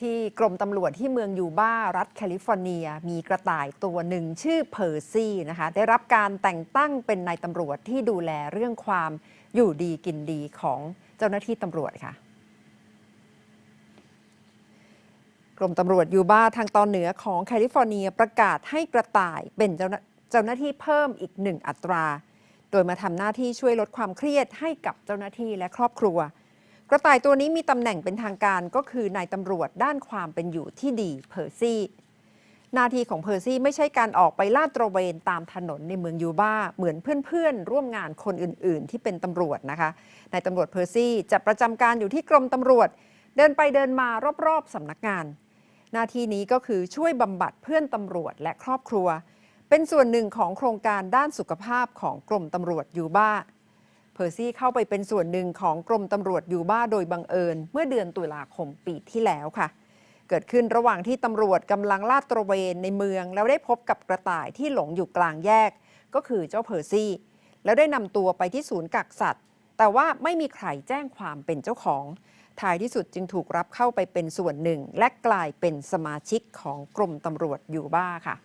ที่กรมตำรวจที่เมืองยูบารัฐแคลิฟอร์เนีย มีกระต่ายตัวหนึ่งชื่อเพอร์ซี่นะคะ ได้รับการแต่งตั้งเป็นนายตำรวจที่ดูแลเรื่องความอยู่ดีกินดีของเจ้าหน้าที่ตำรวจค่ะกรมตำรวจยูบาทางตอนเหนือของแคลิฟอร์เนียประกาศให้กระต่ายเป็นเจ้าเจ้าหน้าที่เพิ่มอีกหนึ่งอัตรา โดยมาทำหน้าที่ช่วยลดความเครียดให้กับเจ้าหน้าที่และครอบครัว กระต่ายตัวนี้มีตำแหน่งเป็นทางการก็คือนายตำรวจด้านความเป็นอยู่ที่ดีเพอร์ซี่หน้าที่ของเพอร์ซี่ไม่ใช่การออกไปลาดตระเวนตามถนนในเมืองยูบาเหมือนเพื่อนๆ ร่วมงานคนอื่นๆ ที่เป็นตำรวจนะคะนายตำรวจเพอร์ซี่จะประจำการอยู่ที่กรมตำรวจ เดินไปเดินมารอบๆสำนักงาน หน้าที่นี้ก็คือช่วยบำบัดเพื่อนตำรวจและครอบครัว เป็นส่วนหนึ่งของโครงการด้านสุขภาพของกรมตำรวจยูบา อร์ซี่เข้าไปเป็นส่วนหนึ่งของกรมตำรวจยูบ้าโดยบังเอิญ เมื่อเดือนตุลาคมปีที่แล้วค่ะ เกิดขึ้นระหว่างที่ตำรวจกำลังลาดตระเวนในเมือง แล้วได้พบกับกระต่ายที่หลงอยู่กลางแยก ก็คือเจ้าเพอร์ซี่ แล้วได้นำตัวไปที่ศูนย์กักสัตว์ แต่ว่าไม่มีใครแจ้งความเป็นเจ้าของท้ายที่สุดจึงถูกรับเข้าไปเป็นส่วนหนึ่ง และกลายเป็นสมาชิกของกรมตำรวจยูบ้าค่ะ